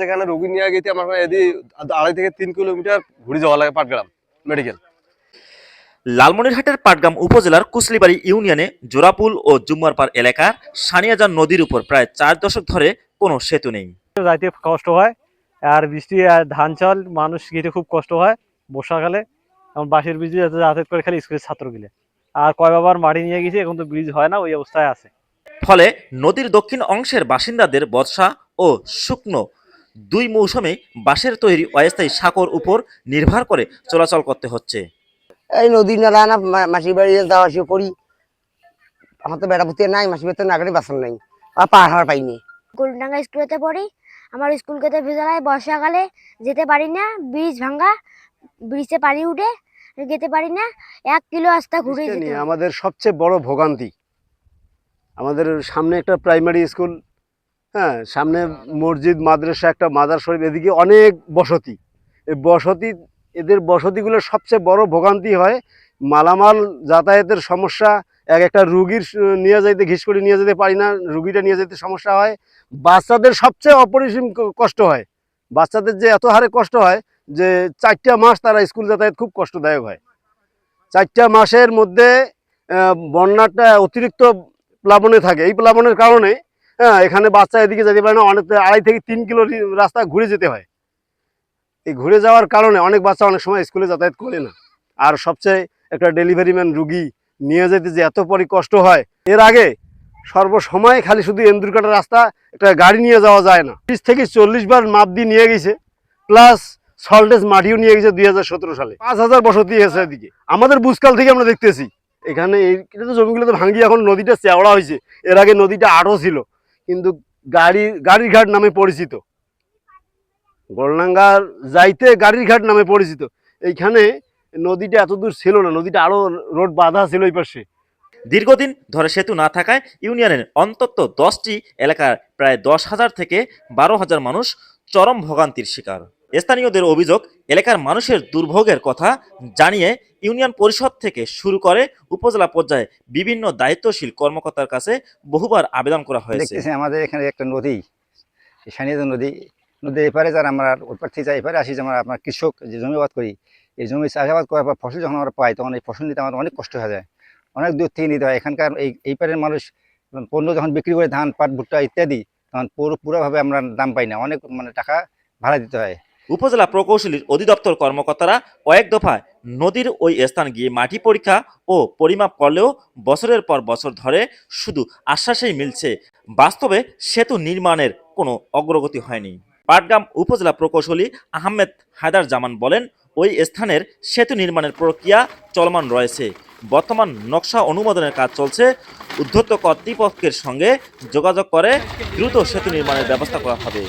যেখানে রোগী নিয়ে গেছি আমার এদি আড়াই থেকে তিন কিলোমিটার ঘুরে যাওয়া লাগে পাটগ্রাম মেডিকেল। লালমনিরহাটের পাটগ্রাম উপজেলার কুসলিবাড়ি ইউনিয়নে জোড়াপুল ও জুম্মারপাড় এলাকার সানিয়াজান নদীর উপর প্রায় চার দশক ধরে কোনো সেতু নেই। যাইতে কষ্ট হয় আর বৃষ্টি আর ধান চাল মানুষ গেতে খুব কষ্ট হয় বর্ষাকালে। এখন বাঁশের ব্রিজ যাতায়াত করে খালি স্কুলের ছাত্রগুলো আর কয় বাবার মাটি নিয়ে গেছে এখন তো ব্রিজ হয় না ওই অবস্থায় আছে। ফলে নদীর দক্ষিণ অংশের বাসিন্দাদের বর্ষা ও শুকনো দুই মৌসুমে বাঁশের তৈরি অস্থায়ী সাঁকোর উপর নির্ভর করে চলাচল করতে হচ্ছে। এই নদী নালা না মা- মাসির বাড়ি যাওয়া আসা করি। আমার তো বেড়া পুঁতে নাই মাসির বাড়িতে নাগারে বাসন নাই। আর পার হার পাইনি গোলডাঙ্গা স্কুলেতে পড়ি। আমার স্কুল কেতে ভেজালায় বর্ষাকালে যেতে পারি না ব্রিজ ভাঙ্গা ব্রিজে পানি উঠে যেতে পারি না এক কিলো রাস্তা ঘুরে আমাদের সবচেয়ে বড় ভোগান্তি। আমাদের সামনে একটা প্রাইমারি স্কুল হ্যাঁ সামনে মসজিদ, মাদ্রাসা, একটা মাদার শরীফ, এদিকে অনেক বসতি। এই বসতি, এদের বসতিগুলোর সবচেয়ে বড় ভোগান্তি হয়। মালামাল যাতায়াতের সমস্যা, এক একটা রুগীর নিয়ে যাইতে ঘিস করে নিয়ে যেতে পারি না, রুগীটা নিয়ে যেতে সমস্যা হয়। বাচ্চাদের সবচেয়ে অপরিসীম কষ্ট হয়। বাচ্চাদের যে এত হারে কষ্ট হয় যে চারটা মাস তারা স্কুল যাতায়াত খুব কষ্টদায়ক হয়। চারটা মাসের মধ্যে বন্যাটা অতিরিক্ত প্লাবনে থাকে। এই প্লাবনের কারণে হ্যাঁ এখানে বাচ্চা এদিকে যেতে পারে না, অনেক আড়াই থেকে তিন কিলো রাস্তা ঘুরে যেতে হয়। এই ঘুরে যাওয়ার কারণে অনেক বাচ্চা অনেক সময় স্কুলে যাতায়াত করে না। আর সবচেয়ে একটা ডেলিভারি ম্যান রুগী নিয়ে যেতে যে এত পরি কষ্ট হয়, এর আগে সর্বসময় খালি শুধু এন্দুর কাটা রাস্তা, একটা গাড়ি নিয়ে যাওয়া যায় না। তিরিশ থেকে চল্লিশ বার মাপ দিয়ে নিয়ে গেছে, প্লাস সল্টেজ মাটিও নিয়ে গেছে দুই হাজার সতেরো সালে। পাঁচ হাজার বসতি এসে এদিকে। আমাদের বুঝকাল থেকে আমরা দেখতেছি, এখানে এই জমিগুলো তো ভাঙিয়ে এখন নদীটা চেওড়া হয়েছে। এর আগে নদীটা আরও ছিল। কিন্তু গাড়ি গাড়ির ঘাট নামে পরিচিত। গোলনাঙ্গার যাইতে গাড়ির ঘাট নামে পরিচিত। এইখানে নদীটা এতদূর ছিল না, নদীটা আরও রোড বাধা ছিল এই পাশে। দীর্ঘদিন ধরে সেতু না থাকায় ইউনিয়নের অন্তত দশটি এলাকার প্রায় দশ হাজার থেকে বারো হাজার মানুষ চরম ভোগান্তির শিকার। স্থানীয়দের অভিযোগ, এলাকার মানুষের দুর্ভোগের কথা জানিয়ে ইউনিয়ন পরিষদ থেকে শুরু করে উপজেলা পর্যায়ে বিভিন্ন দায়িত্বশীল কর্মকর্তার কাছে বহুবার আবেদন করা হয়েছে। আমাদের এখানে একটা নদী সানিয়াদ নদী, নদীর এপারে যারা আমরা ওপার যাই, এপারে আসি আমরা আপনার কৃষক যে জমিবাদ করি, এই জমি চাষাবাদ করার পর ফসল যখন আমরা পাই, তখন এই ফসল নিতে আমাদের অনেক কষ্ট হয়ে যায়, অনেক দূর থেকে নিতে হয়। এখানকার এই এই পারের মানুষ পণ্য যখন বিক্রি করে, ধান, পাট, ভুট্টা ইত্যাদি, তখন পুরো, পুরোভাবে আমরা দাম পাই না, অনেক মানে টাকা ভাড়া দিতে হয়। উপজেলা প্রকৌশলীর অধিদপ্তর কর্মকর্তারা কয়েক দফায় নদীর ওই স্থান গিয়ে মাটি পরীক্ষা ও পরিমাপ করলেও বছরের পর বছর ধরে শুধু আশ্বাসেই মিলছে, বাস্তবে সেতু নির্মাণের কোনো অগ্রগতি হয়নি। পাটগ্রাম উপজেলা প্রকৌশলী আহমেদ হায়দার জামান বলেন, ওই স্থানের সেতু নির্মাণের প্রক্রিয়া চলমান রয়েছে। বর্তমান নকশা অনুমোদনের কাজ চলছে। উদ্ধত্ত কর্তৃপক্ষের সঙ্গে যোগাযোগ করে দ্রুত সেতু নির্মাণের ব্যবস্থা করা হবে।